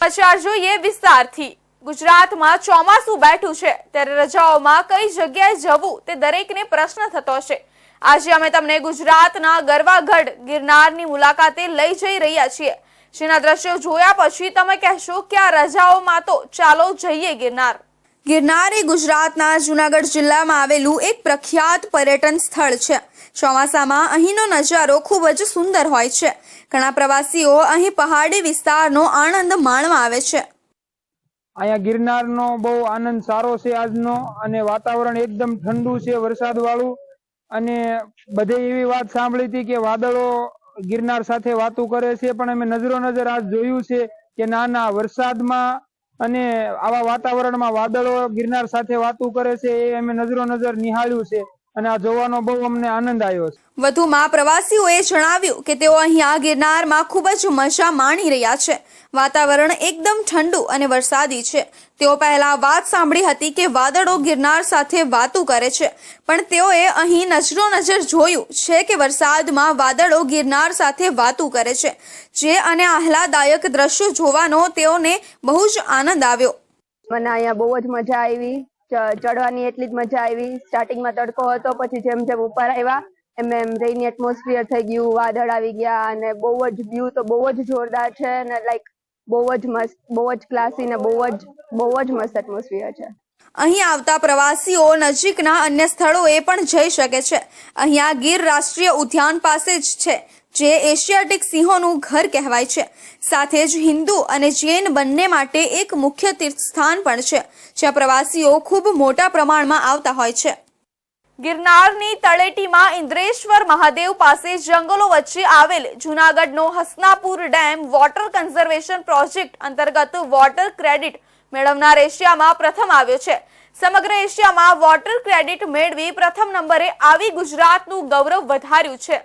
સમાચાર જોઈએ વિસ્તારથી. ગુજરાતમાં ચોમાસું બેઠું છે, ત્યારે રજાઓમાં કઈ જગ્યાએ જવું તે દરેકને પ્રશ્ન થતો છે આજે અમે તમને ગુજરાતના ગરવાગઢ ગિરનારની મુલાકાતે લઈ જઈ રહ્યા છીએ. જેના દ્રશ્યો જોયા પછી તમે કહેશો કે આ રજાઓમાં તો ચાલો જઈએ ગિરનાર. ગિરનાર એ ગુજરાતના જુનાગઢ જિલ્લામાં આવેલું એક પ્રખ્યાત પર્યટન સ્થળ છે. ચોમાસામાં અહીંનો નજારો ખૂબ જ સુંદર હોય છે. ઘણા પ્રવાસીઓ અહીં પહાડી વિસ્તારનો આનંદ માણવા આવે છે. અહીંયા ગિરનારનો બહુ આનંદ સારો છે આજનો અને વાતાવરણ એકદમ ઠંડુ છે વરસાદ વાળું અને બધે એવી વાત સાંભળી હતી કે વાદળો ગિરનાર સાથે વાતો કરે છે, પણ અમે નજરો નજર આજ જોયું છે કે ના ના વરસાદમાં અને આવા વાતાવરણમાં વાદળો ગિરનાર સાથે વાતો કરે છે એ અમે નજરો નજર નિહાળ્યું છે. અને આ જોવાનો બહુ અમને આનંદ આવ્યો છે. વધુમાં પ્રવાસીઓએ જણાવ્યું કે તેઓ અહીંયા ગિરનારમાં ખૂબ જ મજા માણી રહ્યા છે. વાતાવરણ એકદમ ઠંડુ અને વરસાદી છે. તેઓ પહેલા વાત સાંભળી હતી કે વાદળો ગિરનાર સાથે વાતું કરે છે. પણ તેઓએ અહીં નજરો નજર જોયું છે કે વરસાદમાં વાદળો ગિરનાર સાથે વાતું કરે છે. જે અને આહલાદાયક દ્રશ્યો જોવાનો તેઓને બહુ જ આનંદ આવ્યો. મને અહીંયા બહુ જ મજા આવી. ચડવાની એટલી જ મજા આવી. સ્ટાર્ટિંગમાં તડકો હતો, પછી જેમ જેમ ઉપર આવ્યા, એમ એમ રેની એટમોસ્ફિયર થઈ ગયું, વાદળ આવી ગયા અને બહુ જ વ્યૂ તો બહુ જ જોરદાર છે અને લાઈક બહુ જ મસ્ત, બહુ જ ક્લાસી ને બહુ જ બહુ જ મસ્ત એટમોસ્ફિયર છે. અહીં આવતા પ્રવાસીઓ નજીકના અન્ય સ્થળોએ પણ જઈ શકે છે. અહીંયા ગીર રાષ્ટ્રીય ઉદ્યાન પાસે જ છે. જે એશિયાટિક સિંહોનું ઘર કહેવાય છે. સાથે જ હિન્દુ અને જૈન બંને માટે એક મુખ્ય તીર્થસ્થાન પણ છે, જ્યાં પ્રવાસીઓ ખૂબ મોટા પ્રમાણમાં આવતા હોય છે. ગિરનારની તળેટીમાં ઇન્દ્રેશ્વર મહાદેવ પાસે જંગલો વચ્ચે આવેલ જૂનાગઢનો Hasnapur dam water conservation project અંતર્ગત વોટર ક્રેડિટ મેળવનાર એશિયામાં પ્રથમ આવ્યો છે. સમગ્ર એશિયામાં વોટર ક્રેડિટ મેળવી પ્રથમ નંબરે આવી ગુજરાતનું ગૌરવ વધાર્યું છે.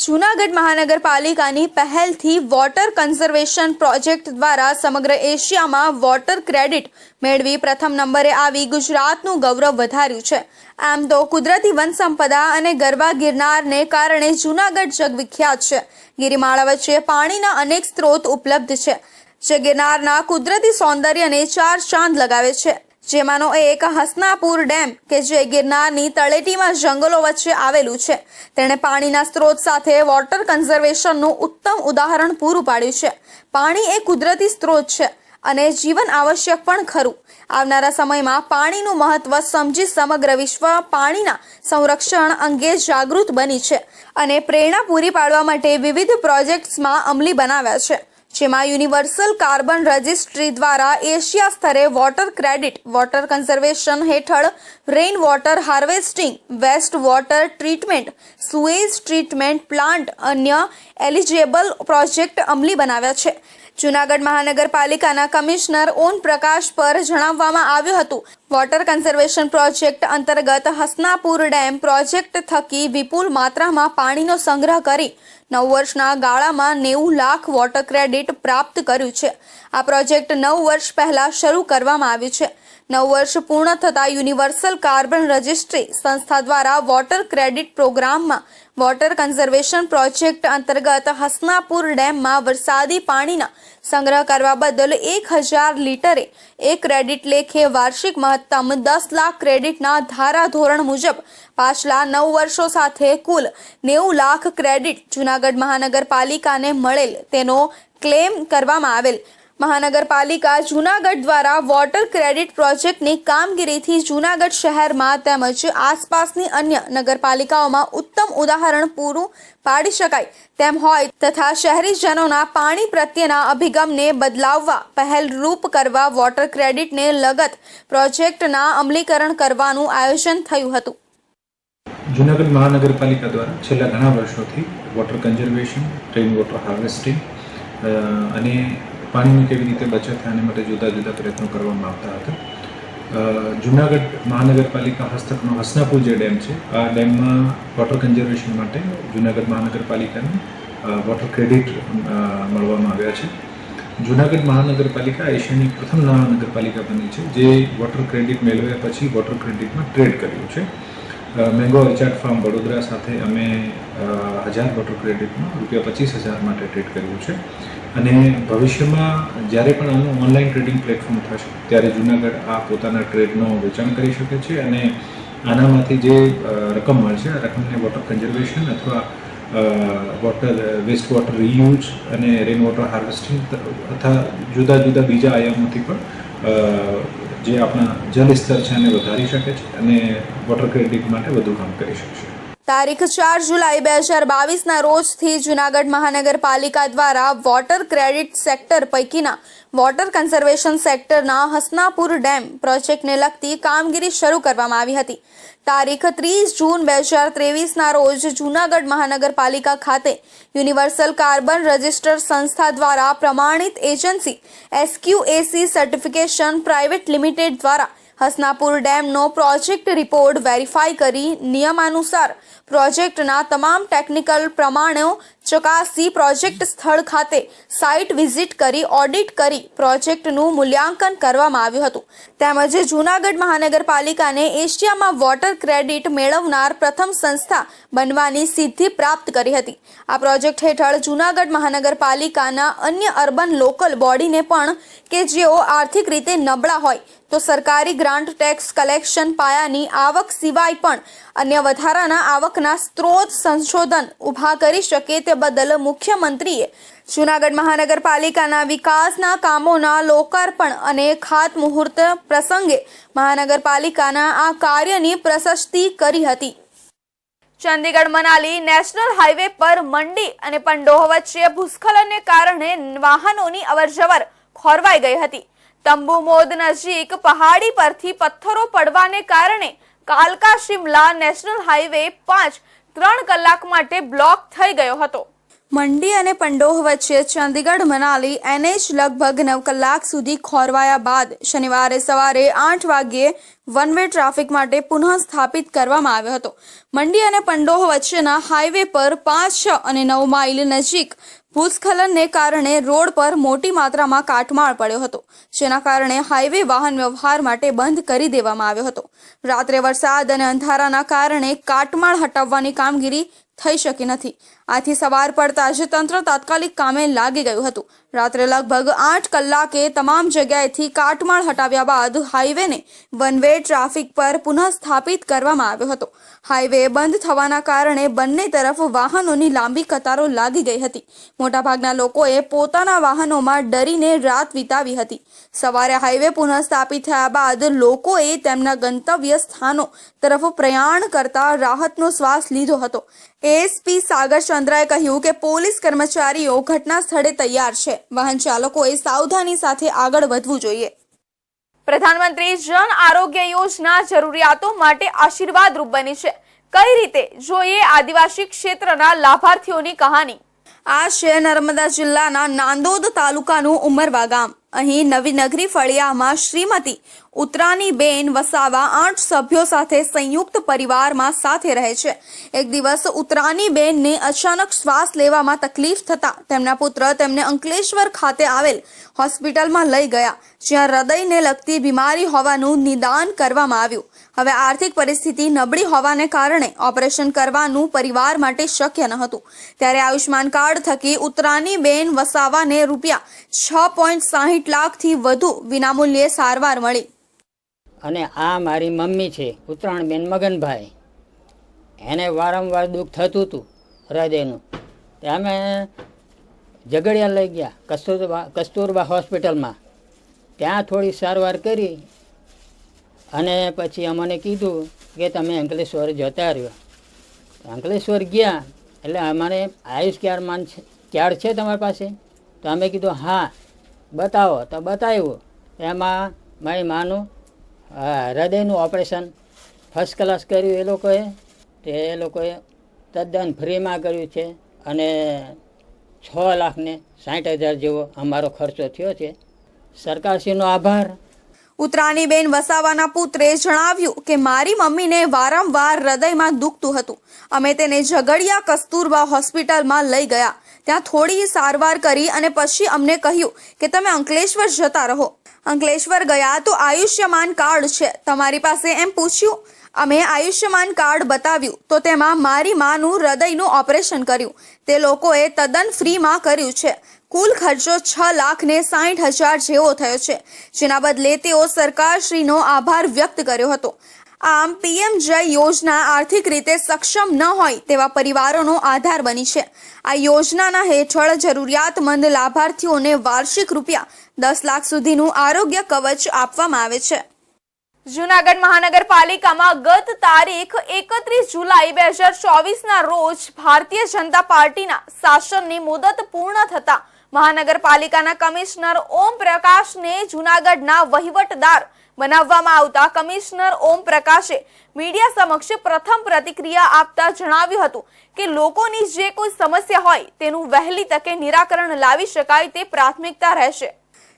જૂનાગઢ મહાનગરપાલિકાની પહેલથી વોટર કન્ઝર્વેશન પ્રોજેક્ટ દ્વારા સમગ્ર એશિયામાં વોટર ક્રેડિટ મેળવી પ્રથમ નંબરે આવી ગુજરાતનું ગૌરવ વધાર્યું છે. આમ તો કુદરતી વનસંપદા અને ગરબા ગિરનારને કારણે જૂનાગઢ જગવિખ્યાત છે. ગિરિમાળા વચ્ચે પાણીના અનેક સ્ત્રોત ઉપલબ્ધ છે, જે ગિરનારના કુદરતી સૌંદર્યને ચાર ચાંદ લગાવે છે. જેમાંનો એક હસનાપુર ડેમ કે જે ગિરનારની તળેટીમાં જંગલો વચ્ચે આવેલું છે. તેણે પાણીના સ્ત્રોત સાથે વોટર કન્ઝર્વેશનનું ઉત્તમ ઉદાહરણ પૂરું પાડ્યું છે. પાણી એ કુદરતી સ્ત્રોત છે અને જીવન આવશ્યક પણ ખરું. આવનારા સમયમાં પાણીનું મહત્વ સમજી સમગ્ર વિશ્વ પાણીના સંરક્ષણ અંગે જાગૃત બની છે અને પ્રેરણા પૂરી પાડવા માટે વિવિધ પ્રોજેક્ટ્સમાં અમલી બનાવ્યા છે. જેમાં યુનિવર્સલ કાર્બન રજિસ્ટ્રી દ્વારા એશિયા સ્તરે વોટર ક્રેડિટ, વોટર કન્ઝર્વેશન હેઠળ rain water harvesting, waste water treatment sewage treatment plant અન્ય એલિજેબલ પ્રોજેક્ટ અમલી બનાવ્યા છે. જૂનાગઢ મહાનગરપાલિકાના કમિશનર ઓમ પ્રકાશ પર જણાવવામાં આવ્યું હતું, વોટર કન્ઝર્વેશન પ્રોજેક્ટ અંતર્ગત હસનાપુર ડેમ પ્રોજેક્ટ થકી વિપુલ માત્રામાં પાણીનો સંગ્રહ કરી નવ વર્ષના ગાળામાં નેવું લાખ વોટર ક્રેડિટ પ્રાપ્ત કર્યું છે. આ પ્રોજેક્ટ નવ વર્ષ પહેલા શરૂ કરવામાં આવ્યું છે. નવ વર્ષ પૂર્ણ થતાં યુનિવર્સલ કાર્બન રજિસ્ટ્રી સંસ્થા દ્વારા વોટર ક્રેડિટ પ્રોગ્રામમાં વોટર કન્ઝર્વેશન પ્રોજેક્ટ અંતર્ગત હસનાપુર ડેમમાં વરસાદી પાણીના સંગ્રહ કરવા બદલ એક હજાર લીટરે એક ક્રેડિટ લેખે વાર્ષિક મહત્તમ દસ લાખ ક્રેડિટના ધારાધોરણ મુજબ પાછલા નવ વર્ષો સાથે કુલ નેવું લાખ ક્રેડિટ જૂનાગઢ મહાનગરપાલિકાને મળેલ તેનો ક્લેમ કરવામાં આવેલ. મહાનગરપાલિકા જૂનાગઢ દ્વારા વોટર ક્રેડિટ પ્રોજેક્ટની કામગીરીથી જૂનાગઢ શહેરમાં તેમજ આસપાસની અન્ય નગરપાલિકાઓમાં ઉત્તમ ઉદાહરણ પૂરું પાડી શકાય તેમ હોય તથા શહેરીજનોના પાણી પ્રત્યેના અભિગમને બદલાવવા પહેલરૂપ કરવા વોટર ક્રેડિટને લગત પ્રોજેક્ટના અમલીકરણ કરવાનું આયોજન થયું હતું. જૂનાગઢ મહાનગરપાલિકા દ્વારા છેલ્લા ઘણા વર્ષોથી water conservation, rain water harvesting અને પાણીની કેવી રીતે બચત થાય એના માટે જુદા જુદા પ્રયત્નો કરવામાં આવતા હતા. જુનાગઢ મહાનગરપાલિકા હસ્તકનો હસનાપુર જે ડેમ છે, આ ડેમમાં વોટર કન્ઝર્વેશન માટે જૂનાગઢ મહાનગરપાલિકાને વોટર ક્રેડિટ મળવામાં આવ્યા છે. જૂનાગઢ મહાનગરપાલિકા એશિયાની પ્રથમ મહાનગરપાલિકા બની છે, જે વોટર ક્રેડિટ મેળવ્યા પછી વોટર ક્રેડિટમાં ટ્રેડ કર્યું છે. મેંગો ઓર્ચાર્ડ ફાર્મ વડોદરા સાથે અમે હજાર વોટર ક્રેડિટમાં રૂપિયા પચીસ હજાર માટે ટ્રેડ કર્યું છે. અને ભવિષ્યમાં જ્યારે પણ આનું ઓનલાઈન ટ્રેડિંગ પ્લેટફોર્મ થશે, ત્યારે જુનાગઢ આ પોતાના ટ્રેડનો વેચાણ કરી શકે છે અને આનામાંથી જે રકમ મળશે આ રકમને વોટર કન્ઝર્વેશન અથવા વોટર વેસ્ટ વોટર રીયુઝ અને રેન વોટર હાર્વેસ્ટિંગ તથા જુદા જુદા બીજા આયામોથી પણ જે આપણા જલ સ્તર છે એને વધારી શકે છે અને વોટર ક્રેડિટ માટે વધુ કામ કરી શકશે તારીખ ચાર જુલાઈ બે હજાર બાવીસના રોજથી જૂનાગઢ મહાનગરપાલિકા દ્વારા વોટર ક્રેડિટ સેક્ટર પૈકીના વોટર કન્ઝર્વેશન સેક્ટરના હસનાપુર ડેમ પ્રોજેક્ટને લગતી કામગીરી શરૂ કરવામાં આવી હતી. તારીખ ત્રીસ જૂન બે હજાર ત્રેવીસના રોજ જૂનાગઢ મહાનગરપાલિકા ખાતે યુનિવર્સલ કાર્બન રજિસ્ટર સંસ્થા દ્વારા પ્રમાણિત agency SQAC certification private limited દ્વારા હસનાપુર ડેમનો પ્રોજેક્ટ રિપોર્ટ વેરીફાઈ કરી નિયમાનુસાર પ્રોજેક્ટના તમામ ટેકનિકલ પ્રમાણો ચકાસી પ્રોજેક્ટ સ્થળ ખાતે સાઇટ વિઝિટ કરી, ઓડિટ કરી પ્રોજેક્ટનું મૂલ્યાંકન કરવામાં આવ્યું હતું. તેમજ જૂનાગઢ મહાનગરપાલિકાને એશિયામાં વોટર ક્રેડિટ મેળવનાર પ્રથમ સંસ્થા બનવાની સિદ્ધિ પ્રાપ્ત કરી હતી. આ પ્રોજેક્ટ હેઠળ જૂનાગઢ મહાનગરપાલિકાના અન્ય અર્બન લોકલ બોડીને પણ કે જેઓ આર્થિક રીતે નબળા હોય તો સરકારી ગ્રાન્ટ ટેક્સ કલેક્શન પાયાની આવક સિવાય પણ અન્ય વધારાના આવકના સ્ત્રોત સંશોધન ઊભા કરી શકે તે બદલ મુખ્યમંત્રીએ જૂનાગઢ મહાનગરપાલિકાના વિકાસના કામોના લોકાર્પણ અને ખાતમુહૂર્ત પ્રસંગે મહાનગરપાલિકાના આ કાર્યની પ્રશસ્તિ કરી હતી. ચંદીગઢ મનાલી નેશનલ હાઈવે પર મંડી અને પંડોહ વચ્ચે ભૂસ્ખલનને કારણે વાહનોની અવરજવર ખોરવાઈ ગઈ હતી. તંબુ મોદ નજીક પહાડી પરથી પથ્થરો પડવાને કારણે કાલકા શિમલા નેશનલ હાઈવે પાંચ ત્રણ કલાક માટે બ્લોક થઈ ગયો હતો. મંડી અને પંડોહ વચ્ચે ચંદીગઢ મનાલી એનએચ લગભગ નવ કલાક સુધી ખોરવાયા બાદ શનિવારે સવારે આઠ વાગ્યે વન વે ટ્રાફિક માટે પુનઃ સ્થાપિત કરવામાં આવ્યો હતો. મંડી અને પંડોહ વચ્ચેના હાઈવે પર પાંચ છ અને નવ માઇલ નજીક ભૂસ્ખલનને કારણે રોડ પર મોટી માત્રામાં કાટમાળ પડ્યો હતો. જેના કારણે હાઈવે વાહન વ્યવહાર માટે બંધ કરી દેવામાં આવ્યો હતો. રાત્રે વરસાદ અને અંધારાના કારણે કાટમાળ હટાવવાની કામગીરી થઈ શકી નથી. આથી સવાર પડતા જ તંત્ર તાત્કાલિક કામે લાગી ગયું હતું. રાત્રે લગભગ આઠ કલાકે તમામ જગ્યાએથી કાટમાળ હટાવ્યા બાદ હાઈવેને વન વે ટ્રાફિક પર પુનઃ સ્થાપિત કરવામાં આવ્યો હતો. હાઈવે બંધ થવાના કારણે બંને તરફ વાહનોની લાંબી કતારો લાગી ગઈ હતી. મોટાભાગના લોકોએ પોતાના વાહનોમાં ડરીને રાત વિતાવી હતી. સવારે હાઈવે પુનઃસ્થાપિત થયા બાદ લોકોએ તેમના ગંતવ્ય સ્થાનો તરફ પ્રયાણ કરતા રાહતનો શ્વાસ લીધો હતો. એએસપી સાગર ચંદ્રાએ કહ્યું કે પોલીસ કર્મચારીઓ ઘટના સ્થળે તૈયાર છે. વાહન ચાલકોએ સાવધાની સાથે આગળ વધવું જોઈએ. પ્રધાનમંત્રી જન આરોગ્ય યોજના જરૂરિયાતો માટે આશીર્વાદરૂપ બની છે. કઈ રીતે જોઈએ આદિવાસી ક્ષેત્રના લાભાર્થીઓની કહાની? આ છે નર્મદા જિલ્લાના નાંદોદ તાલુકાનું ઉમરવા ગામ. અહીં નવી નગરી ફળિયામાં શ્રીમતી ઉત્તરાની બેન વસાવા આઠ સભ્યો સાથે સંયુક્ત પરિવારમાં સાથે રહે છે. એક દિવસ ઉત્તરાની બેનને અચાનક શ્વાસ લેવામાં તકલીફ થતા તેમના પુત્ર તેમને અંકલેશ્વર ખાતે આવેલ હોસ્પિટલમાં લઈ ગયા, જ્યાં હૃદયને લગતી બીમારી હોવાનું નિદાન કરવામાં આવ્યું. હવે આર્થિક પરિસ્થિતિ નબળી હોવાને કારણે ઓપરેશન કરવાનું પરિવાર માટે શક્ય ન હતું. ત્યારે આયુષ્માન કાર્ડ થકી ઉત્તરાની બેન વસાવાને રૂપિયા છ પોઈન્ટ સાહીઠ લાખથી વધુ વિનામૂલ્યે સારવાર મળી. અને આ મારી મમ્મી છે, ઉત્તરાયણબેન મગનભાઈ. એને વારંવાર દુઃખ થતું હતું, હૃદયનું. તે અમે ઝઘડિયા લઈ ગયા, કસ્તુરબા કસ્તુરબા હોસ્પિટલમાં. ત્યાં થોડી સારવાર કરી અને પછી અમને કીધું કે તમે અંકલેશ્વર જતા રહ્યો. અંકલેશ્વર ગયા, એટલે અમારે આયુષ ક્યાર માન છે, ક્યાર છે તમારી પાસે? તો અમે કીધું, હા. બતાવો, તો બતાવ્યું. એમાં મારી માનું હૃદયનું ઓપરેશન ફર્સ્ટ ક્લાસ કર્યું એ લોકોએ, તે એ લોકોએ તદ્દન ફ્રીમાં કર્યું છે અને છ લાખને સાઠ હજાર જેવો અમારો ખર્ચો થયો છે. સરકારશ્રીનો આભાર. ઉત્તરાણીબેન વસાવાના પુત્રે જણાવ્યું કે, મારી મમ્મીને વારંવાર હૃદયમાં દુખતું હતું. અમે તેને ઝઘડિયા કસ્તુરબા હોસ્પિટલમાં લઈ ગયા. ત્યાં થોડી સારવાર કરી અને પછી અમને કહ્યું કે તમે અંકલેશ્વર જતા રહો. અંકલેશ્વર ગયા તો આયુષ્યમાન કાર્ડ છે. તમારી પાસે એમ પૂછ્યું. અમે આયુષ્યમાન કાર્ડ બતાવ્યું. તો તેમાં મારી માનું હૃદયનું ઓપરેશન કર્યું. તે લોકોએ તદ્દન ફ્રીમાં કર્યું છે. કુલ ખર્ચો છ લાખ ને સાઠ હજાર જેવો થયો છે. જેના બદલે તેઓ સરકારશ્રીનો આભાર વ્યક્ત કર્યો હતો. આમ પીએમ જય યોજના આર્થિક રીતે સક્ષમ ન હોય તેવા પરિવારોનો આધાર બની છે. આ યોજનાના હેઠળ જરૂરિયાતમંદ લાભાર્થીઓને વાર્ષિક રૂપિયા દસ લાખ સુધીનું આરોગ્ય કવચ આપવામાં આવે છે. જુનાગઢ મહાનગરપાલિકામાં ગત તારીખ એકત્રીસ જુલાઈ બે હજાર ચોવીસના રોજ ભારતીય જનતા પાર્ટીના શાસનની મુદત પૂર્ણ થતા મહાનગરપાલિકાના કમિશનર ઓમ પ્રકાશને જુનાગઢના વહીવટદાર બનાવવામાં આવતા કમિશનર ઓમ પ્રકાશે મીડિયા સમક્ષ પ્રથમ પ્રતિક્રિયા આપતા જણાવ્યું હતું કે લોકોની જે કોઈ સમસ્યા હોય તેનું વહેલી તકે નિરાકરણ લાવી શકાય તે પ્રાથમિકતા રહેશે.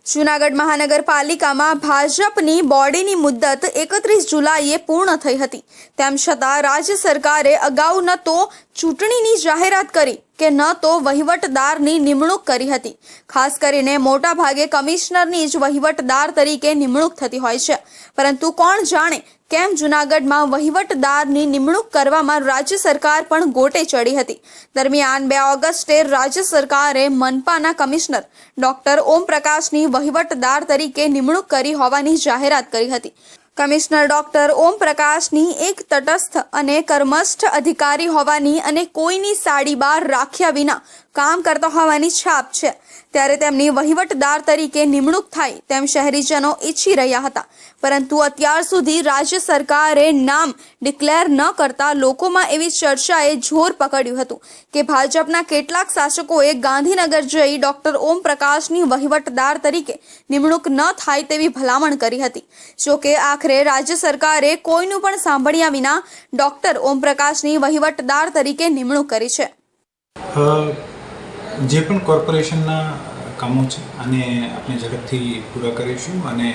જૂનાગઢ મહાનગરપાલિકામાં ભાજપની બોડીની મુદ્દત એકત્રીસ જુલાઈએ પૂર્ણ થઈ હતી. તેમ છતાં રાજ્ય સરકારે અગાઉ ન તો ચૂંટણીની જાહેરાત કરી કે ન તો વહીવટદારની નિમણૂક કરી હતી. ખાસ કરીને મોટા ભાગે કમિશનરની જ વહીવટદાર તરીકે નિમણૂક થતી હોય છે. પરંતુ કોણ જાણે કેમ જૂનાગઢમાં વહીવટદારની નિમણૂક કરવામાં રાજ્ય સરકાર પણ ગોટે ચડી હતી. દરમિયાન બે ઓગસ્ટે રાજ્ય સરકારે મનપાના કમિશનર ડોક્ટર ઓમ પ્રકાશની વહીવટદાર તરીકે નિમણૂક કરી હોવાની જાહેરાત કરી હતી. કમિશનર ડોક્ટર ઓમ પ્રકાશની એક તટસ્થ અને કર્મસ્થ અધિકારી હોવાની અને કોઈની સાડી બહાર રાખ્યા વિના કામ કરતા હોવાની છાપ છે. ત્યારે તેમની વહીવટદાર તરીકે નિમણૂક થાય તેમ શહેરીજનો ઈચ્છી રહ્યા હતા. પરંતુ અત્યાર સુધી રાજ્ય સરકારે નામ ડિક્લેર ન કરતા લોકોમાં એવી ચર્ચાએ જોર પકડ્યું હતું કે ભાજપના કેટલાક શાસકોએ ગાંધીનગર જઈ ડોક્ટર ઓમ પ્રકાશની વહીવટદાર તરીકે નિમણૂક ન થાય તેવી ભલામણ કરી હતી. જોકે આખરે રાજ્ય સરકારે કોઈનું પણ સાંભળ્યા વિના ડોક્ટર ઓમ પ્રકાશની વહીવટદાર તરીકે નિમણૂક કરી છે. જે પણ કોર્પોરેશનના કામો છે અને આપણે ઝડપથી પૂરા કરીશું અને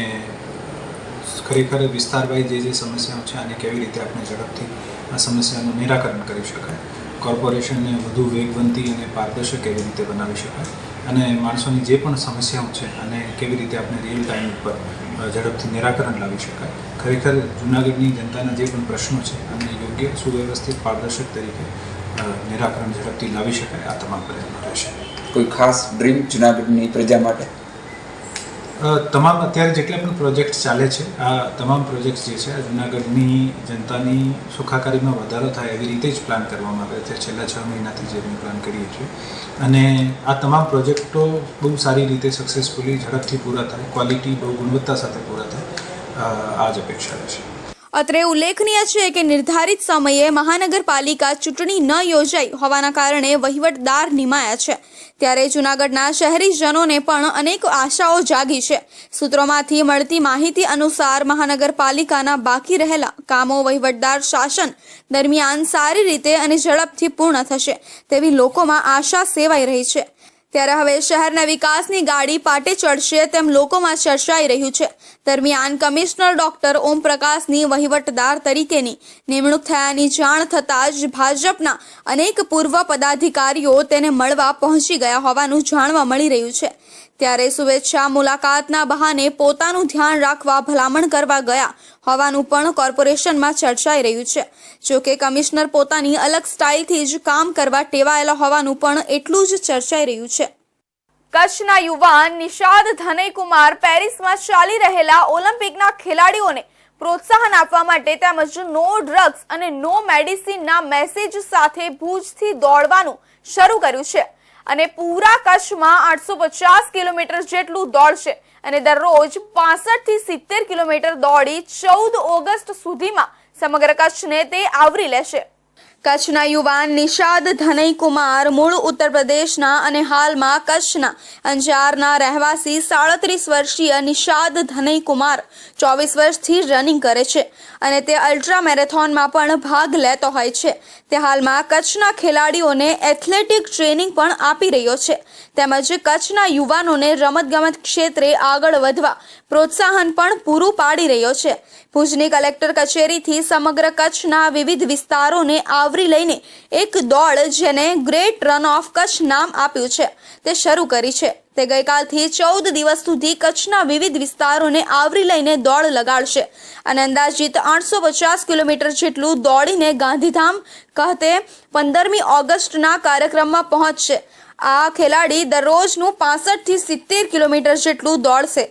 ખરેખર વિસ્તાર વાઇઝ જે જે સમસ્યાઓ છે અને કેવી રીતે આપણે ઝડપથી આ સમસ્યાનું નિરાકરણ કરી શકાય, કોર્પોરેશનને વધુ વેગવંતી અને પારદર્શક કેવી રીતે બનાવી શકાય અને માણસોની જે પણ સમસ્યાઓ છે અને કેવી રીતે આપણે રિયલ ટાઈમ ઉપર ઝડપથી નિરાકરણ લાવી શકાય, ખરેખર જૂનાગઢની જનતાના જે પણ પ્રશ્નો છે અને યોગ્ય સુવ્યવસ્થિત પારદર્શક તરીકે નિરાકરણ ઝડપથી લાવી શકાય આ તમામ પ્રયત્નો રહેશે. કોઈ ખાસ ડ્રીમ જુનાગઢની પ્રજા માટે? તમામ અત્યારે જેટલા પણ પ્રોજેક્ટ ચાલે છે આ તમામ પ્રોજેક્ટ્સ જે છે જૂનાગઢની જનતાની સુખાકારીમાં વધારો થાય એવી રીતે જ પ્લાન કરવામાં આવે છે. છેલ્લા છ મહિનાથી જે અમે પ્લાન કરીએ છીએ. અને આ તમામ પ્રોજેક્ટો બહુ સારી રીતે સક્સેસફુલી ઝડપથી પૂરા થાય ક્વોલિટી બહુ ગુણવત્તા સાથે પૂરા થાય આ જ અપેક્ષા રહેશે. અત્રે ઉલ્લેખનીય છે કે નિર્ધારિત સમયે મહાનગરપાલિકા ચૂંટણી ન યોજાઈ હોવાના કારણે વહીવટદાર નિમાયા છે. ત્યારે જૂનાગઢના શહેરીજનોને પણ અનેક આશાઓ જાગી છે. સૂત્રોમાંથી મળતી માહિતી અનુસાર મહાનગરપાલિકાના બાકી રહેલા કામો વહીવટદાર શાસન દરમિયાન સારી રીતે અને ઝડપથી પૂર્ણ થશે તેવી લોકોમાં આશા સેવાઈ રહી છે. ત્યારે હવે શહેરના વિકાસની ગાડી પાટે ચડશે તેમ લોકોમાં ચર્ચાઈ રહ્યું છે. દરમિયાન કમિશનર ડોક્ટર ઓમ પ્રકાશની વહીવટદાર તરીકેની નિમણૂક થયાની જાણ થતાં જ ભાજપના અનેક પૂર્વ પદાધિકારીઓ તેને મળવા પહોંચી ગયા હોવાનું જાણવા મળી રહ્યું છે. ત્યારે શુભેચ્છા મુલાકાતના બહાને પોતાનું ધ્યાન રાખવા ભલામણ કરવા ગયા હોવાનું પણ કોર્પોરેશનમાં ચર્ચાઈ રહ્યું છે. જોકે કમિશનર પોતાની અલગ સ્ટાઇલથી જ કામ કરવા ટેવાયેલા હોવાનું પણ એટલું જ ચર્ચાઈ રહ્યું છે. કચ્છના યુવાન નિષાદ ધનયકુમાર પેરિસમાં ચાલી રહેલા ઓલિમ્પિકના ખેલાડીઓને પ્રોત્સાહન આપવા માટે તેમજ નો ડ્રગ્સ અને નો મેડિસિનના મેસેજ સાથે ભુજથી દોડવાનું શરૂ કર્યું છે. અને પૂરા કચ્છમાં આઠસો પચાસ કિલોમીટર જેટલું દોડશે અને દરરોજ પાસઠથી સિત્તેર કિલોમીટર દોડી ચૌદ ઓગસ્ટ સુધીમાં સમગ્ર કચ્છને તે આવરી લેશે. કચ્છના યુવાન નિષાદ ધનૈકુમાર મૂળ ઉત્તર પ્રદેશના અને હાલમાં કચ્છના અંજારના રહેવાસી સાડત્રીસ વર્ષીય નિષાદ ધનૈકુમાર ચોવીસ વર્ષથી રનિંગ કરે છે અને તે અલ્ટ્રા મેરેથોનમાં પણ ભાગ લેતો હોય છે. તે હાલમાં કચ્છના ખેલાડીઓને એથ્લેટિક ટ્રેનિંગ પણ આપી રહ્યો છે. તેમજ કચ્છના યુવાનોને રમતગમત ક્ષેત્રે આગળ વધવા પ્રોત્સાહન પણ પૂરું પાડી રહ્યો છે. ભુજની કલેક્ટર કચેરીથી સમગ્ર કચ્છના વિવિધ વિસ્તારોને આવરી લઈને એક દોડ જેને ગ્રેટ રન ઓફ કચ્છ નામ આપ્યું છે. તે શરૂ કરી છે. તે ગઈકાલથી ચૌદ દિવસ સુધી કચ્છના વિવિધ વિસ્તારોને આવરી લઈને દોડ લગાડશે અને અંદાજિત આઠસો પચાસ કિલોમીટર જેટલું દોડીને ગાંધીધામ કહતે પંદરમી ઓગસ્ટના કાર્યક્રમમાં પહોંચશે. આ ખેલાડી દરરોજનું પાસઠથી સિત્તેર કિલોમીટર જેટલું દોડશે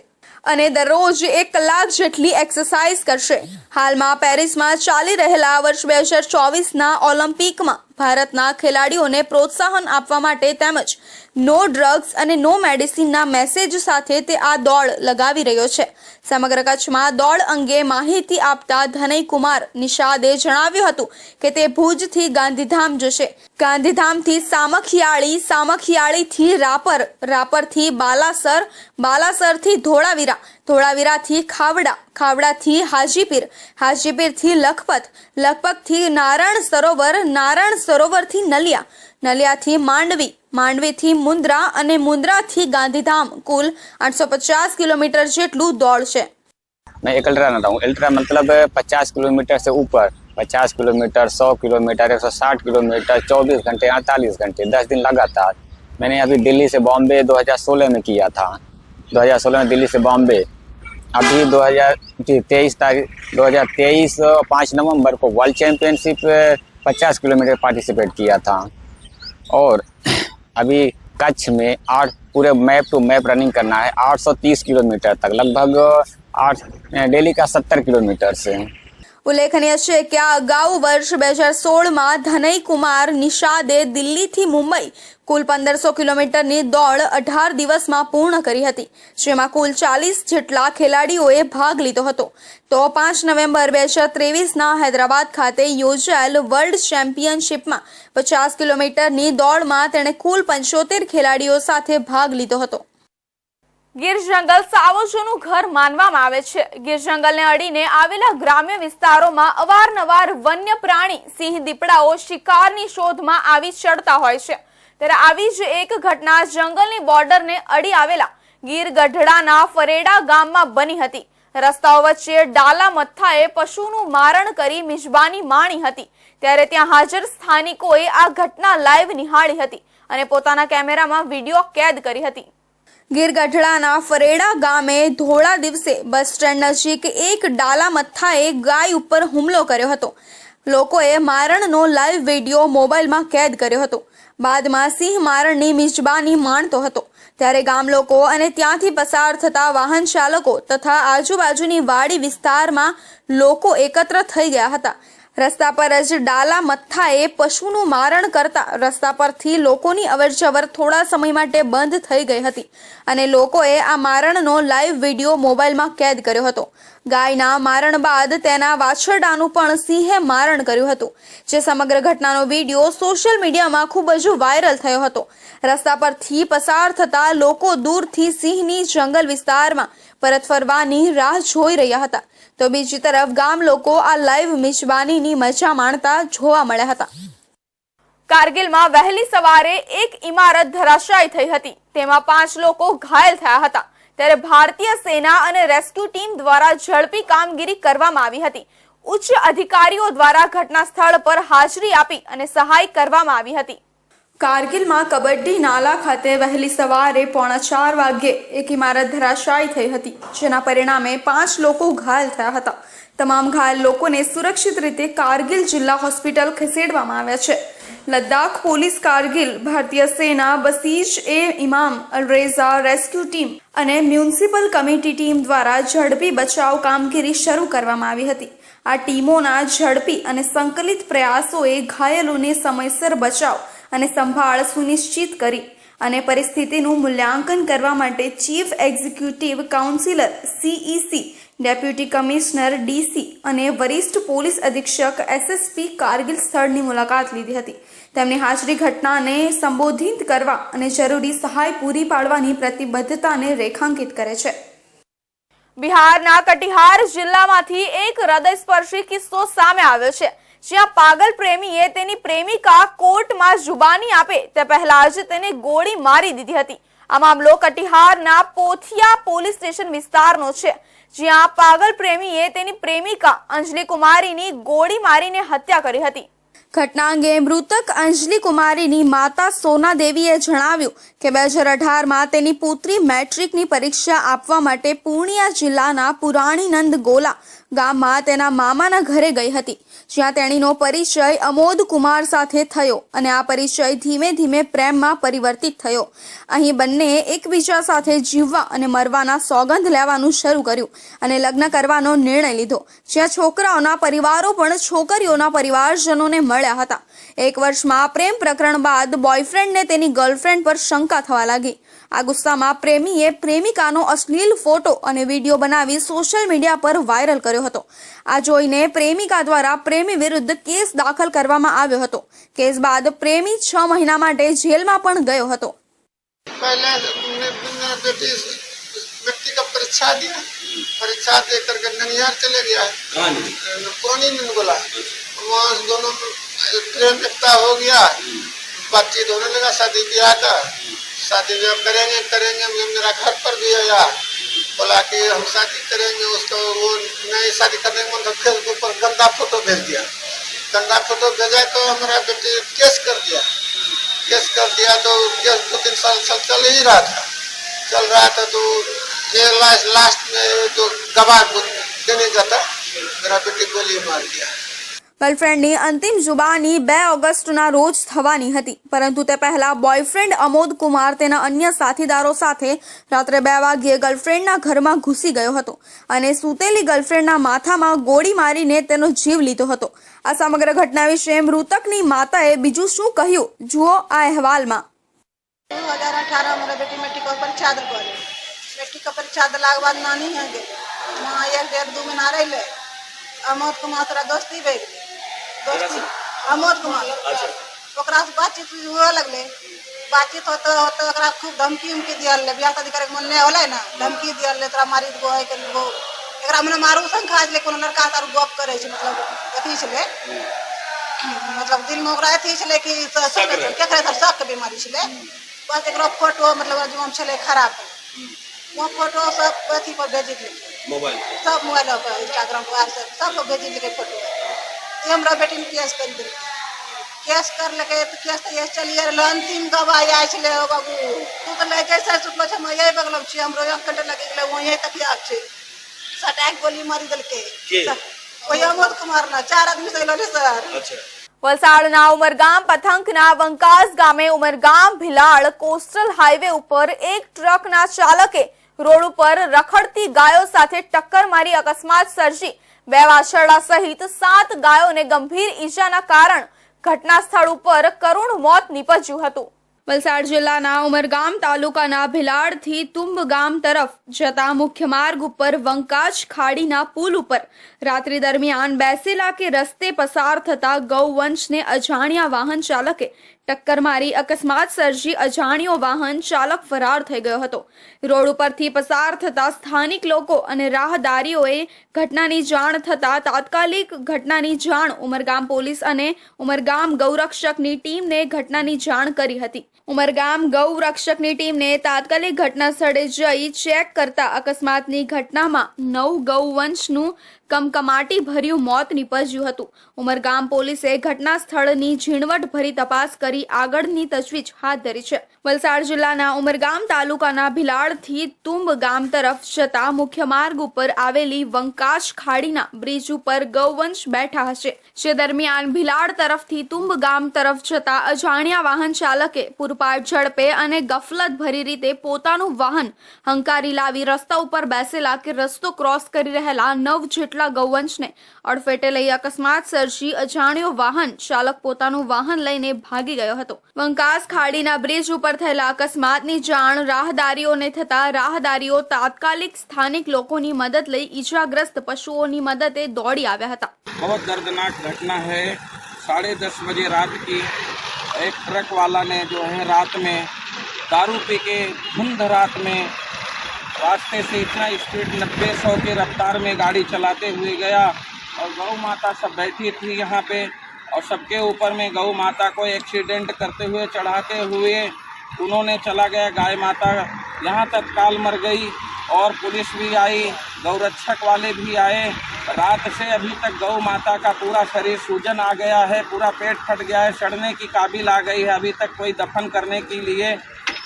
અને દરરોજ એક કલાક જેટલી એક્સરસાઇઝ કરશે. હાલમાં પેરિસમાં ચાલી રહેલા વર્ષ બે હજાર ચોવીસના ઓલિમ્પિકમાં ભારતના ખેલાડીઓને પ્રોત્સાહન આપવા માટે તેમજ નો ડ્રગ્સ અને નો મેડિસિનના મેસેજ સાથે તે આ દોડ લગાવી રહ્યો છે. સમગ્ર કચ્છમાં દોડ અંગે માહિતી આપતા ધનય કુમાર નિષાદે જણાવ્યું હતું કે તે ભુજથી ગાંધીધામ જશે. ગાંધીધામથી સામખિયાળી, સામખિયાળીથી રાપર, રાપરથી બાલાસર, બાલાસરથી ધોળાવીરા, ધોળાવીરાથી ખાવડા ખાવડાથી હાજીપીર હાજીપીરથી લખપત લખપતથી નારાયણ સરોવર નારાયણ સરોવરથી નલિયા નલિયાથી માંડવી માંડવીથી મુન્દ્રા અને મુન્દ્રાથી ગાંધીધામ કુલ આઠસો પચાસ કિલોમીટર જેટલું દોડશે मैं एक अल्ट्रा रहता हूँ अल्ट्रा मतलब पचास किलोमीटर से ऊपर पचास किलोमीटर सौ किलोमीटर एक सौ साठ किलोमीटर चौबीस घंटे अड़तालीस घंटे दस दिन लगातार मैंने अभी दिल्ली से बॉम्बे 2016 में किया था 2016 में दिल्ली से बॉम्बे अभी 2023 तारीख 2023 पाँच नवंबर को वर्ल्ड चैम्पियनशिप पचास किलोमीटर पार्टिसिपेट किया था। और अभी कच्छ में आठ, पूरे मैप टू मैप रनिंग करना है 830 किलोमीटर तक, लगभग आठ, डेली का सत्तर किलोमीटर से। ઉલ્લેખનીય છે કે આ અગાઉ વર્ષ બે હજાર સોળમાં ધનય કુમાર નિષાદે દિલ્હીથી મુંબઈ કુલ પંદરસો કિલોમીટરની દોડ અઢાર દિવસમાં પૂર્ણ કરી હતી, જેમાં કુલ ચાલીસ જેટલા ખેલાડીઓએ ભાગ લીધો હતો. તો પાંચ નવેમ્બર બે હજાર ત્રેવીસના હૈદરાબાદ ખાતે યોજાયેલ વર્લ્ડ ચેમ્પિયનશિપમાં પચાસ કિલોમીટરની દોડમાં તેણે કુલ પંચોતેર ખેલાડીઓ સાથે ભાગ લીધો હતો. ગીર જંગલ સાવજોનું ઘર માનવામાં આવે છે. ગીર જંગલને અડીને આવેલા ગ્રામ્ય વિસ્તારોમાં અવારનવાર વન્ય પ્રાણી, સિંહ દીપડાઓ શિકારની શોધમાં આવી ચડતા હોય છે. ત્યારે આવી જ એક ઘટના જંગલની બોર્ડરને અડી આવેલા ગીર ગઢડાના ફરેડા ગામમાં બની હતી. રસ્તાઓ વચ્ચે ડાલા મથ્થાએ પશુનું મારણ કરી મિજબાની માણી હતી. ત્યારે ત્યાં હાજર સ્થાનિકોએ આ ઘટના લાઈવ નિહાળી હતી અને પોતાના કેમેરામાં વીડિયો કેદ કરી હતી. ગીર ગઢડાના ફરેડા ગામે ધોળા દિવસે બસ સ્ટેન્ડ નજીક એક ડાલા મથ્થાએ ગાય ઉપર હુમલો કર્યો હતો. લોકોએ મારણનો લાઈવ વીડિયો મોબાઈલમાં કેદ કર્યો હતો. બાદમાં સિંહ મારણની મિજબાની માણતો હતો. ત્યારે ગામ લોકો અને ત્યાંથી પસાર થતા વાહન ચાલકો તથા આજુબાજુની વાડી વિસ્તારમાં લોકો એકત્ર થઈ ગયા હતા. રસ્તા પર જ ડાલા મથ્થાએ પશુનું મારણ કરતા રસ્તા પરથી લોકોની અવરજવર થોડા સમય માટે બંધ થઈ ગઈ હતી અને લોકોએ આ મારણનો લાઈવ વીડિયો મોબાઈલમાં કેદ કર્યો હતો. ગાયના મારણ બાદ તેના વાછરડાનું પણ સિંહે મારણ કર્યું હતું, જે સમગ્ર ઘટનાનો વીડિયો સોશિયલ મીડિયામાં ખૂબ જ વાયરલ થયો હતો. રસ્તા પરથી પસાર થતા લોકો દૂરથી સિંહની જંગલ વિસ્તારમાં પરત ફરવાની રાહ જોઈ રહ્યા હતા. તો બીજી તરફ ગામ લોકો આ લાઈવ મિજબાનીની મજા માણતા જોવા મળ્યા હતા. કારગિલમાં વહેલી સવારે એક ઇમારત ધરાશાયી થઈ હતી. તેમાં પાંચ લોકો ઘાયલ થયા હતા. ત્યારે ભારતીય સેના અને રેસ્ક્યુ ટીમ દ્વારા ઝડપી કામગીરી કરવામાં આવી હતી. ઉચ્ચ અધિકારીઓ દ્વારા ઘટના સ્થળ પર હાજરી આપી અને સહાય કરવામાં આવી હતી. કારગિલમાં કબડ્ડી નાલા ખાતે વહેલી સવારે પોણા ચાર વાગ્યે એક ઇમારત ધરાશાયી થઈ હતી, જેના પરિણામે પાંચ લોકો ઘાયલ થયા હતા. તમામ ઘાયલ લોકોને સુરક્ષિત રીતે કારગિલ જિલ્લા હોસ્પિટલ ખસેડવામાં આવ્યા છે. લદ્દાખ પોલીસ કારગિલ, ભારતીય સેના, બસીજ એ ઇમામ, અલરેઝા રેસ્ક્યુ ટીમ અને મ્યુનિસિપલ કમિટી ટીમ દ્વારા ઝડપી બચાવ કામગીરી શરૂ કરવામાં આવી હતી. આ ટીમોના ઝડપી અને સંકલિત પ્રયાસોએ ઘાયલોને સમયસર બચાવ અને સંભાળ સુનિશ્ચિત કરી અને પરિસ્થિતિનું મૂલ્યાંકન કરવા માટે chief executive councillor CEC deputy commissioner DC અને વરિષ્ઠ પોલીસ અધિક્ષક એસએસપી કારગિલ સ્થળની મુલાકાત લીધી હતી. તેમની હાજરી ઘટનાને સંબોધિત કરવા અને જરૂરી સહાય પૂરી પાડવાની પ્રતિબદ્ધતાને રેખાંકિત કરે છે. બિહારના કટિહાર જિલ્લામાંથી એક હૃદયસ્પર્શી કિસ્સો સામે આવ્યો છે. જ્યાં પાગલ પ્રેમીએ તેની પ્રેમિકા કોર્ટમાં જુબાની આપે તે પહેલા જ તેને ગોળી મારી દીધી હતી. આ મામલો કટિહારના પોથિયા પોલીસ સ્ટેશન વિસ્તારનો છે, જ્યાં પાગલ પ્રેમીએ તેની પ્રેમિકા અંજલિ કુમારીની ગોળી મારીને હત્યા કરી હતી. ઘટના અંગે મૃતક અંજલિ કુમારીની માતા સોના દેવીએ જણાવ્યું કે બે હજાર અઢારમાં તેની પુત્રી મેટ્રિકની પરીક્ષા આપવા માટે પૂર્ણિયા જિલ્લાના પુરાણીનંદ ગોલા ગામમાં તેના મામાના ઘરે ગઈ હતી, જ્યાં તેણીનો પરિચય અમોદ કુમાર સાથે થયો અને આ પરિચય ધીમે ધીમે પ્રેમમાં પરિવર્તિત થયો. અહીં બંને એકબીજા સાથે જીવવા અને મરવાના સોગંધ લેવાનું શરૂ કર્યું અને લગ્ન કરવાનો નિર્ણય લીધો, જ્યાં છોકરાઓના પરિવારો પણ છોકરીઓના પરિવારજનોને મળ્યા હતા. એક વર્ષમાં પ્રેમ પ્રકરણ બાદ બોયફ્રેન્ડને તેની ગર્લફ્રેન્ડ પર શંકા થવા લાગી આ ગુસ્સામાં પ્રેમીએ પ્રેમિકાનો અશ્લીલ ફોટો અને વિડીયો બનાવી સોશિયલ મીડિયા પર વાયરલ કર્યો હતો આ જોઈને પ્રેમિકા દ્વારા પ્રેમી વિરુદ્ધ કેસ દાખલ કરવામાં આવ્યો હતો કેસ બાદ પ્રેમી છ મહિના માટે જેલમાં પણ ગયો હતો पहले हमने अपना बेटी व्यक्ति का परीक्षा दिया परीक्षा दे करके ननिहार चले गया है पुरानी में बोला वहाँ दोनों में प्रेम एकता हो गया बातचीत होने लगा शादी ब्याह का शादी ब्याह करेंगे करेंगे मैं मेरा घर पर भी आया बोला कि हम शादी करेंगे उसको वो नहीं शादी करने के मन था फेसबुक पर गंदा फोटो भेज दिया गंदा फोटो भेजा तो हमारा बेटी केस कर दिया केस कर दिया तो केस दो तीन साल साल चल ही रहा था चल रहा था तो ये लास्ट लास्ट में जो गवाह को देने का था मेरा बेटी गोली मार दिया ગર્લફ્રેન્ડની અંતિમ જુબાની બે ઓગસ્ટના રોજ થવાની હતી પરંતુ તે પહેલા બોયફ્રેન્ડ અમોદ કુમાર તેના અન્ય સાથીદારો સાથે રાત્રે બે વાગ્યે ગર્લફ્રેન્ડના ઘરમાં ઘૂસી ગયો હતો અને સૂતેલી ગર્લફ્રેન્ડના માથામાં ગોળી મારીને તેનો જીવ લીધો હતો આ સમગ્ર ઘટના વિશે મૃતકની માતાએ બીજું શું કહ્યું જુઓ આ અહેવાલમાં दो हजार अठारह मेरा बेटी मेट्रिक का परीक्षा दल करे मेट्रिक का परीक्षा दिला के बाद नानी है गए वहाँ एक डेढ़ दू महीना रह ले अमोद कुमार तोरा दोस्ती भे गेलै दोस्ती अमोद कुमार। ओकरा से बातचीत हुए लगले। बातचीत होते होते ओकरा खूब धमकी उमकी दिया ले बियाह शादी करे के मन नहीं होले ना? धमकी दिया ले तोरा मारी देबो है कर देबो। एकरा मने मारू शंखा ले कोनो लड़का तारू गप करे छै मतलब अथी छले। मतलब दिल में ओकरा अथी छले कि केकरा तर शक के बीमारी छले। बस एकरो फ़ोटो मतलब जम छले खराब। वो फ़ोटो सब अथी पर भेज दिले। मोबाइल सब मोबाइल पर इंस्टाग्राम पर व्हाट्सएप सब पर भेज दिले फ़ोटो। ये हमरा बेटी ने केस कर दिले केस कर लगे तो केस तो ये चलिए रहलो अंतिम गवाही आय छले ओ बाबू तू तो ले जैसे सुतलो छ हम यही बगल छी हमरो एक घंटा लगे गेले वहीं तक याद छै सटाक गोली मारी देलके वही अमोद कुमार ना चार आदमी से लड़े सर વલસાડના ઉમરગામ પથંકના વંકાસ ગામે ઉમરગામ ભિલાડ કોસ્ટલ હાઈવે ઉપર એક ટ્રકના ચાલકે રોડ ઉપર રખડતી ગાયો સાથે ટક્કર મારી અકસ્માત સર્જી બે વાછરડા સહિત સાત ગાયોને ગંભીર ઈજાના કારણ ઘટના સ્થળ ઉપર કરુણ મોત નીપજ્યું હતું. વલસાડ જિલ્લાના ઉમરગામ તાલુકાના ભિલાડથી તુંબ ગામ તરફ જતા મુખ્ય માર્ગ ઉપર વંકાજ ખાડીના પુલ ઉપર રાત્રિ દરમિયાન બેસેલા કે રસ્તે પસાર થતા ગૌવંશને અજાણ્યા વાહન ચાલકે ટક્કર મારી અકસ્માત સર્જી અજાણ્યો વાહન ચાલક ફરાર થઈ ગયો હતો. રોડ ઉપરથી પસાર થતા સ્થાનિક લોકો અને રાહદારીઓએ ઘટનાની જાણ થતા તાત્કાલિક ઘટનાની જાણ ઉમરગામ પોલીસ અને ઉમરગામ ગૌરક્ષકની ટીમને ઘટનાની જાણ કરી હતી. ઉમરગામ ગૌરક્ષકની ટીમને તાત્કાલિક ઘટના સ્થળે જઈ ચેક કરતા અકસ્માતની ઘટનામાં નવ ગૌવંશનું કમકમાટી ભર્યું મોત નીપજ્યું હતું. ઉમરગામ પોલીસે ઘટના સ્થળની ઝીણવટ ભરી તપાસ કરી આગળની તજવીજ હાથ ધરી છે. વલસાડ જિલ્લાના ઉમરગામ તાલુકાના ભિલાડથી તુંબ ગામ તરફ જતા મુખ્ય માર્ગ ઉપર આવેલી વંકાશ ખાડીના બ્રિજ ઉપર ગૌવંશ બેઠા હશે. જે દરમિયાન ભિલાડ તરફથી તુંબ ગામ તરફ જતા અજાણ્યા વાહન ચાલકે પૂરપાટ ઝડપે અને ગફલત ભરી રીતે પોતાનું વાહન હંકારી લાવી રસ્તા ઉપર બેસેલા કે રસ્તો ક્રોસ કરી રહેલા નવ જેટલા ગૌવંશને અડફેટે લઈ અકસ્માત સર્જી અજાણ્યો વાહન ચાલક પોતાનું વાહન લઈને ભાગી ગયો હતો વંકાસ ખાડીના બ્રિજ ઉપર થયેલા અકસ્માતની જાણ રાહદારીઓને થતા રાહદારીઓ તાત્કાલિક સ્થાનિક લોકોની મદદ લઈ ઈજાગ્રસ્ત પશુઓની મદદે દોડી આવ્યા હતા बहुत दर्दनाक घटना है साढ़े दस बजे रात की एक ट्रक वाला ने जो है रात में दारू पी के धुंध रात में रास्ते से इतना स्पीड नब्बे सौ की रफ्तार में गाड़ी चलाते हुए गया और गौ माता सब बैठी थी यहाँ पे और सबके ऊपर में गौ माता को एक्सीडेंट करते हुए, चढ़ाते हुए उन्होंने चला गया गाय माता। यहाँ तत्काल मर गई और पुलिस भी आई, गौरक्षक वाले भी आए। रात से अभी तक गौ माता का पूरा शरीर सूजन आ गया है, पूरा पेट फट गया है सड़ने की काबिल आ गई है। अभी तक कोई दफन करने के लिए,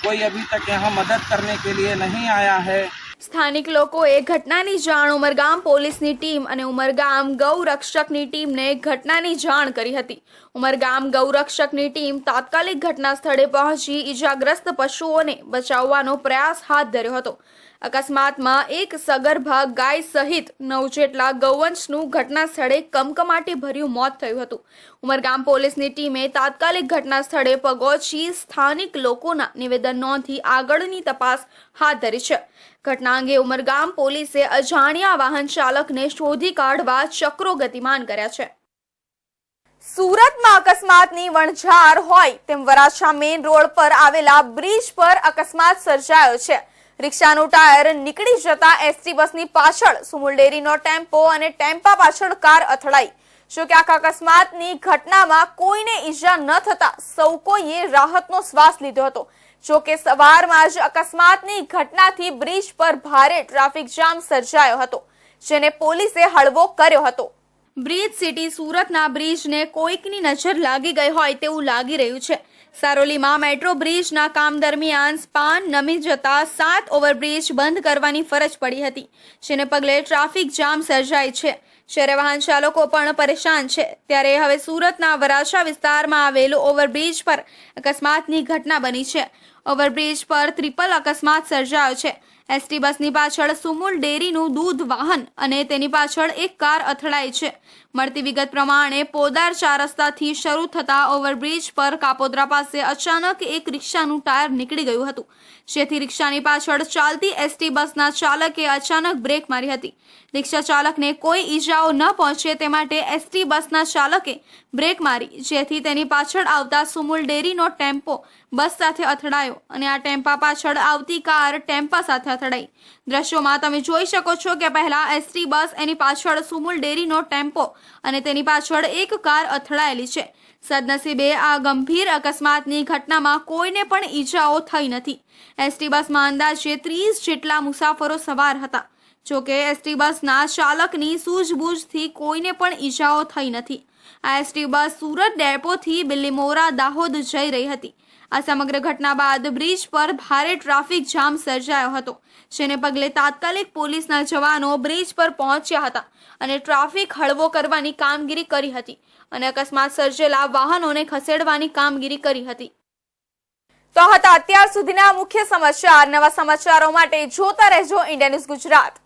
कोई अभी तक यहाँ मदद करने के लिए नहीं आया है। સ્થાનિક લોકોએ ઘટનાની જાણ ઉમરગામ પોલીસની ટીમ અને ઉમરગામ ગૌરક્ષકની ટીમને ઘટનાની જાણ કરી હતી. ઉમરગામ ગૌરક્ષકની ટીમ તાત્કાલિક ઘટના સ્થળે પહોંચી ઈજાગ્રસ્ત પશુઓને બચાવવાનો પ્રયાસ હાથ ધર્યો હતો. અકસ્માતમાં એક સગર્ભા ગાય સહિત નવ જેટલા ગૌવંશનું ઘટના સ્થળે કમકમાટી ભર્યું મોત થયું હતું. ઉમરગામ પોલીસની ટીમે તાત્કાલિક ઘટના સ્થળે પગોચી સ્થાનિક લોકોના નિવેદન નોંધી આગળની તપાસ હાથ ધરી છે. ઘટના અંગે ઉમરગામ પોલીસે અજાણ્યા વાહન ચાલકને શોધી કાઢવા ચક્રો ગતિમાન કર્યા છે. સુરતમાં અકસ્માતની વણઝાર હોય તેમ વરાછા મેઇન રોડ પર આવેલા બ્રિજ પર અકસ્માત સર્જાયો છે. રિક્ષાનું ટાયર નીકળી જતા એસટી બસની પાછળ સુમુલ ડેરીનો ટેમ્પો અને ટેમ્પા પાછળ કાર અથડાઈ. જો કે આ અકસ્માતની ઘટનામાં કોઈને ઈજા ન થતા સૌ કોઈએ રાહતનો શ્વાસ લીધો હતો. જો કે સવારમાં જ અકસ્માતની ઘટનાથી બ્રિજ પર ભારે ટ્રાફિક જામ સર્જાયો હતો, જેને પોલીસે હળવો કર્યો હતો. બ્રિજ સિટી સુરતના બ્રિજને કોઈકની નજર લાગી ગઈ હોય તેવું લાગી રહ્યું છે. સારોલીમાં મેટ્રો બ્રિજના કામ દરમિયાન સ્પાન નમી જતા સાત ઓવરબ્રિજ બંધ કરવાની ફરજ પડી હતી, જેને પગલે ટ્રાફિક જામ સર્જાય છે. જ્યારે વાહન ચાલકો પણ પરેશાન છે, ત્યારે હવે સુરતના વરાછા વિસ્તારમાં આવેલું ઓવરબ્રિજ પર અકસ્માતની ઘટના બની છે. ઓવરબ્રિજ પર ત્રિપલ અકસ્માત સર્જાયો છે. એસટી બસની પાછળ સુમુલ ડેરીનું દૂધ વાહન અને તેની પાછળ એક કાર અથડાઈ છે. મળતી વિગત પ્રમાણે પોદાર ચાર રસ્તાથી શરૂ થતા ઓવરબ્રિજ પર કાપોદ્રા પાસે અચાનક એક રિક્ષાનું ટાયર નીકળી ગયું હતું. જેથી રિક્ષાની પાછળ ચાલતી એસટી બસના ચાલકે અચાનક બ્રેક મારી હતી. રિક્ષા ચાલકને કોઈ ઈજાઓ ન પહોંચે તે માટે એસટી બસના ચાલકે બ્રેક મારી, જેથી તેની પાછળ આવતા સુમુલ ડેરીનો ટેમ્પો બસ સાથે અથડાયો અને આ ટેમ્પા પાછળ આવતી કાર ટેમ્પા સાથે અથડાઈ. દ્રશ્યોમાં તમે જોઈ શકો છો કે પહેલા એસટી બસ એની પાછળ સુમુલ ડેરીનો ટેમ્પો અને તેની પાછળ એક કાર અથડાયેલી છે. સદનસીબે આ ગંભીર અકસ્માતની ઘટનામાં કોઈને પણ ઈજાઓ થઈ નથી. એસટી બસમાં અંદાજે ત્રીસ જેટલા મુસાફરો સવાર હતા. જોકે એસટી બસના ચાલકની સૂઝબૂઝથી કોઈને પણ ઈજાઓ થઈ નથી. આ એસટી બસ સુરત ડેપોથી બિલ્લીમોરા દાહોદ જઈ રહી હતી. આ સમગ્ર ઘટના બાદ બ્રિજ પર ભારે ટ્રાફિક જામ સર્જાયો હતો, જેને પગલે તાત્કાલિક પોલીસના જવાનો બ્રિજ પર પહોંચ્યા હતા અને ટ્રાફિક હળવો કરવાની કામગીરી કરી હતી અને અકસ્માત સર્જેલા વાહનોને ખસેડવાની કામગીરી કરી હતી. તો હતા અત્યાર સુધીના મુખ્ય સમાચાર. નવા સમાચારો માટે જોતા રહેજો. India News Gujarat.